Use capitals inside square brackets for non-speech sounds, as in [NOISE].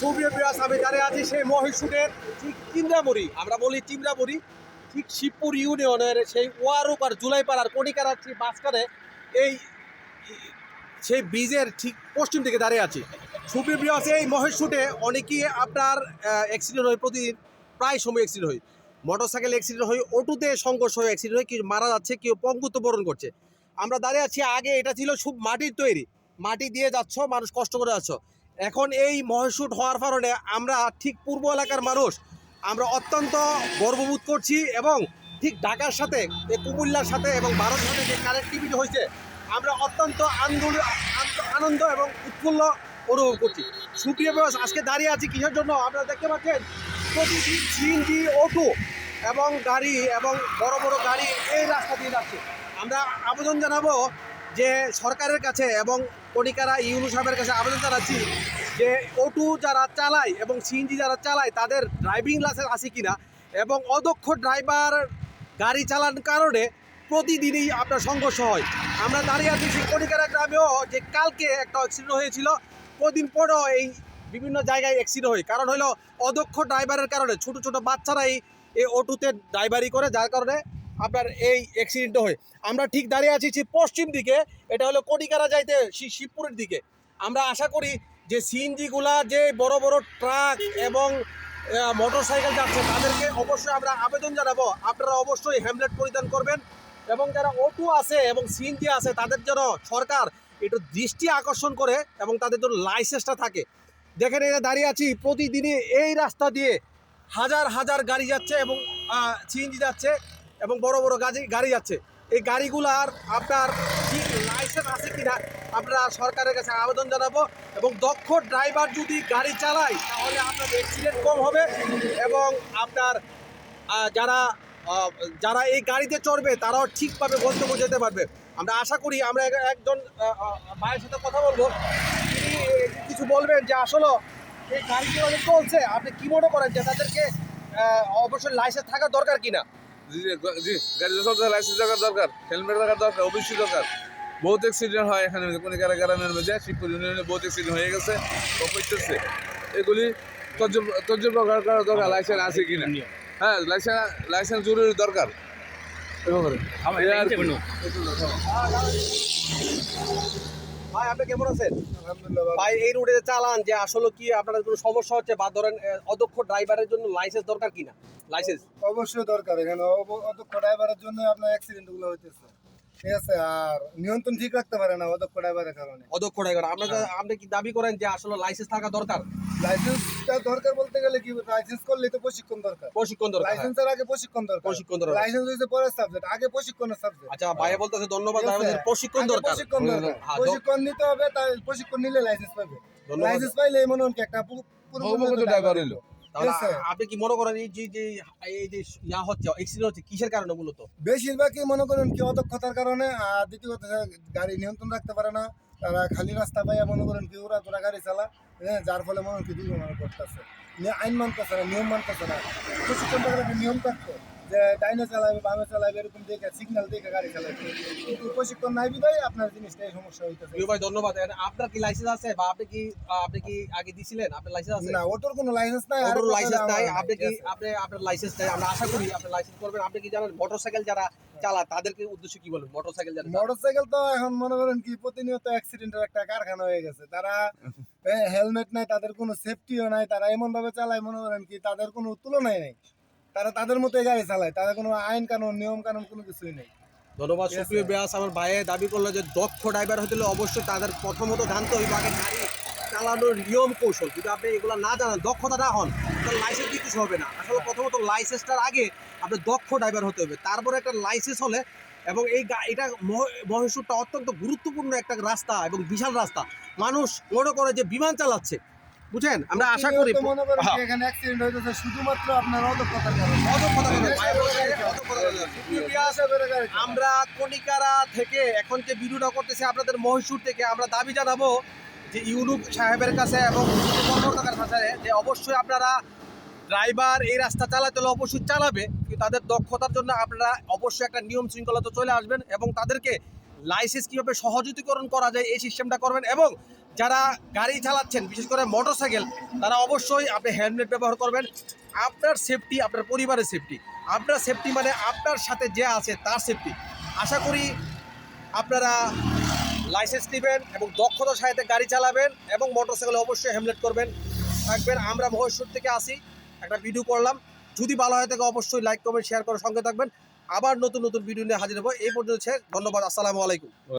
সুপ্রিয় বিয়াস আমি দাঁড়িয়ে আছি সেই মহিষুরের ঠিক চিমরামুড়ি আমরা বলি চিমরামুড়ি ঠিক শিবপুর ইউনিয়নের সেই ওয়ারুক আর জুলাইপাড়ার কণিকার ঠিক মাঝখানে এই সেই ব্রিজের ঠিক পশ্চিম দিকে দাঁড়িয়ে আছি। সুপ্রিয় বিয়াস এই মহেশশুটে অনেকেই আপনার অ্যাক্সিডেন্ট হয়, প্রতিদিন প্রায় সময় অ্যাক্সিডেন্ট হয়। মোটর সাইকেল অ্যাক্সিডেন্ট হয়, অটোতে সংঘর্ষ হয়ে অ্যাক্সিডেন্ট হয়, কেউ মারা যাচ্ছে, কেউ পঙ্গুত্ব বরণ করছে। আমরা দাঁড়িয়ে আছি, আগে এটা ছিল খুব মাটির তৈরি। মাটি দিয়ে যাচ্ছ, মানুষ কষ্ট করে যাচ্ছ। এখন এই মহেশুট হওয়ার কারণে আমরা ঠিক পূর্ব এলাকার মানুষ। আমরা অত্যন্ত গর্ববোধ করছি এবং ঠিক ঢাকার সাথে কুমিল্লার সাথে এবং ভারতের সাথে যে কানেক্টিভিটি হয়েছে, আমরা অত্যন্ত আন্দোলন আনন্দ এবং উৎফুল্ল অনুভব করছি। সুপ্রিয় বয়স আজকে দাঁড়িয়ে আছি কিসের জন্য? আপনারা দেখতে পাচ্ছেন প্রতিদিন সিএনজি অটো এবং গাড়ি এবং বড় বড় গাড়ি এই রাস্তা দিয়ে যাচ্ছে। আমরা আবেদন জানাব যে সরকারের কাছে এবং কণিকারা ইউনু সাহেবের কাছে আবেদন জানাচ্ছি যে অটো যারা চালায় এবং সিএনজি যারা চালায়, তাদের ড্রাইভিং লাইসেন্স আছে কিনা এবং অদক্ষ ড্রাইভার গাড়ি চালানোর কারণে প্রতিদিনই আপনার সংঘর্ষ হয়। আমরা দাঁড়িয়ে আছি সেই কণিকারা গ্রামেও যে কালকে একটা অ্যাক্সিডেন্ট হয়েছিল, কদিন পরও এই বিভিন্ন জায়গায় অ্যাক্সিডেন্ট হয়। কারণ হলো অদক্ষ ড্রাইভারের কারণে ছোট ছোট বাচ্চারাই এই অটোতে ড্রাইভারি করে, যার কারণে আপনার এই অ্যাক্সিডেন্ট হয়। আমরা ঠিক দাঁড়িয়ে আছি পশ্চিম দিকে, এটা হলো কটিকারা যাইতে শিবপুরের দিকে। আমরা আশা করি যে সিএনজিগুলা যে বড় বড় ট্রাক এবং মোটর সাইকেল যাচ্ছে, তাদেরকে অবশ্যই আমরা আবেদন জানাব। আপনারা অবশ্যই হ্যামলেট পরিধান করবেন এবং যারা অটো আছে এবং সিএনজি আছে, তাদের জন্য সরকার একটু দৃষ্টি আকর্ষণ করে এবং তাদের জন্য লাইসেন্সটা থাকে। দেখেন এটা দাঁড়িয়ে আছি, প্রতিদিনই এই রাস্তা দিয়ে হাজার হাজার গাড়ি যাচ্ছে এবং সিএনজি যাচ্ছে এবং বড় বড় গাড়ি গাড়ি যাচ্ছে। এই গাড়িগুলার আপনার ঠিক লাইসেন্স আছে কিনা আমরা সরকারের কাছে আবেদন জানাব। এবং দক্ষ ড্রাইভার যদি গাড়ি চালায় তাহলে আপনার অ্যাক্সিডেন্ট কম হবে এবং আপনার যারা যারা এই গাড়িতে চড়বে তারাও ঠিকভাবে গন্তব্য যেতে পারবে। আমরা আশা করি আমরা এক- একজন ভাইয়ের সাথে কথা বলব। তিনি কিছু বলবেন যে আসলে এই গাড়িগুলো চলছে আপনি কি মনে করেন যে তাদেরকে অবশ্যই লাইসেন্স থাকা দরকার কিনা? জি জি, গাড়ি লাইসেন্স থাকার দরকার হেলমেট থাকার দরকার অবশ্যই দরকার। বহুত অ্যাক্সিডেন্ট হয় এখানে কোনো কারা গ্রামের মধ্যে শিবপুর ইউনিয়নে বহুত অ্যাক্সিডেন্ট হয়ে গেছে করতেছে এগুলি তর্জমা করার দরকার লাইসেন্স আছে কিনা? হ্যাঁ লাইসেন্স লাইসেন্স জরুরি দরকার। কি। ভাই আপনি কেমন আছেন? ভাই এই রুটে চালান যে আসলে কি আপনাদের কোনো সমস্যা হচ্ছে? বা ধরেন অদক্ষ ড্রাইভারের জন্য লাইসেন্স দরকার কিনা? লাইসেন্স অবশ্যই দরকার। এখানে অদক্ষ ড্রাইভারের জন্য আপনার অ্যাক্সিডেন্টগুলো হইতেছে। ঠিক আছে আর নিয়ন্ত্রণ ঠিক রাখতে পারে না অদক্ষ ড্রাইভারের কারণে। অদক্ষ ড্রাইভার আপনারা আপনি কি দাবি করেন যে আসলে লাইসেন্স থাকা দরকার? লাইসেন্সটা দরকার বলতে গেলে কি লাইসেন্স করলে তো প্রশিক্ষণ দরকার। প্রশিক্ষণ দরকার হ্যাঁ। লাইসেন্সের আগে প্রশিক্ষণ দরকার। প্রশিক্ষণ দরকার। লাইসেন্স হইছে পরের সাবজেক্ট আগে প্রশিক্ষণের সাবজেক্ট আচ্ছা ভাই বলতেছে ধন্যবাদ আমাদের প্রশিক্ষণ দরকার। প্রশিক্ষণ দরকার। হ্যাঁ, প্রশিক্ষণ নিতে হবে তাই প্রশিক্ষণ নিলে লাইসেন্স পাবে লাইসেন্স পাইলে মনে হন একটা পুরো ড্রাইভার হইল। তাহলে আপনি কি মনে করেন এই যে যে এই যে ইয়া হচ্ছে অ্যাক্সিডেন্ট হচ্ছে কিসের কারণে মূলত? বেশিরভাগই মনে করেন কি অদক্ষতার কারণে আর দ্বিতীয়ত গাড়ি নিয়ন্ত্রণ রাখতে পারে না তারা খালি রাস্তা পাইয়া মনে করেন কি ওরা তোরা গাড়ি চালা হ্যাঁ যার ফলে মনে হয় কি দুর্ঘটনা ঘটতেছে। আইন মানতেছে না নিয়ম মানতেছে না। নিয়ম থাকতো যে ডাইনে চালাবে বামে চালাবে এরকম দেখে সিগন্যাল দেখে গাড়ি চালাবে। কিন্তু প্রশিক্ষণ নাই বিদায় আপনার জিনিসটা এই সমস্যা হইতেছে। ভাই ধন্যবাদ। আপনার কি লাইসেন্স আছে? বা আপনি কি আপনি কি আগে দিছিলেন? আপনার লাইসেন্স আছে? না ওটার কোনো লাইসেন্স নাই আরেক লাইসেন্স নাই। আপনি কি আপনি আপনার লাইসেন্স নাই। আমরা আশা করি আপনি লাইসেন্স করবেন। আপনি কি জানেন মোটরসাইকেল যারা চালায় তাদেরকে উদ্দেশ্যে কি বলবেন মোটরসাইকেল যারা মোটরসাইকেল তো এখন মনে করেন কি প্রতিনিয়ত অ্যাক্সিডেন্টের একটা কারখানা হয়ে গেছে। তারা [LAUGHS] হেলমেট নাই তাদের কোনো সেফটিও নাই। তারা এমন ভাবে চালায় মনে করেন কি তাদের কোনো তুলনাই নেই। তারা তাদের মতোই গাড়ি চালায়। তাদের কোনো আইন কানুন নিয়ম কানুন কোনো কিছুই নেই। ধন্যবাদ সুপ্রিয়. ব্যাস। আমার ভাইয়ে দাবি করল যে দক্ষ ড্রাইভার হতে হলে অবশ্যই তাদের প্রথমত জানতে হইবে আগে গাড়ি চালানোর নিয়ম কৌশল। যদি আপনি এগুলো না জানেন দক্ষতা না হন তাহলে লাইসেন্স দিয়ে কিছু হবে না। আসলে প্রথমত লাইসেন্সটার আগে আপনি দক্ষ ড্রাইভার হতে হবে তারপরে একটা লাইসেন্স হলে এবং এই গা- এটা মহেশ্বরটা অত্যন্ত গুরুত্বপূর্ণ একটা রাস্তা এবং বিশাল রাস্তা। মানুষ মনে করে যে বিমান চালাচ্ছে। বুঝছেন? আমরা আশা করি হ্যাঁ। এখানে অ্যাক্সিডেন্ট হইতেছে শুধুমাত্র আপনার অদক্ষতার কারণে। আমরা কণিকারা থেকে এখন যে ভিডিওটা করতেছি আপনাদের মহীশূর থেকে আমরা দাবি জানাব যে ইউনুক সাহেবের কাছে এবং কর্মকর্তার কাছে যে অবশ্যই আপনারা ড্রাইভার এই রাস্তা চালাতে হলে অবশ্যই চালাবে কিন্তু তাদের দক্ষতার জন্য আপনারা অবশ্যই একটা নিয়ম শৃঙ্খলাতে চলে আসবেন এবং তাদেরকে লাইসেন্স কীভাবে সহযোগীকরণ করা যায় এই সিস্টেমটা করবেন এবং যারা গাড়ি চালাচ্ছেন, বিশেষ করে মোটরসাইকেল তারা অবশ্যই আপনি হেলমেট ব্যবহার করবেন। আপনার সেফটি আপনার পরিবারের সেফটি আপনার সেফটি মানে আপনার সাথে যে আছে তার সেফটি আশা করি আপনারা লাইসেন্স নেবেন এবং দক্ষতার সাথে গাড়ি চালাবেন এবং মোটরসাইকেলে অবশ্যই হেলমেট করবেন। থাকবেন, আমরা মহেশ্বর থেকে আসি। একটা ভিডিও করলাম। যদি ভালো হয় থাকে অবশ্যই লাইক কমেন্ট শেয়ার করার সঙ্গে থাকবেন। আবার নতুন নতুন ভিডিও নিয়ে হাজির হব। এই পর্যন্ত, ধন্যবাদ। আসসালামু আলাইকুম।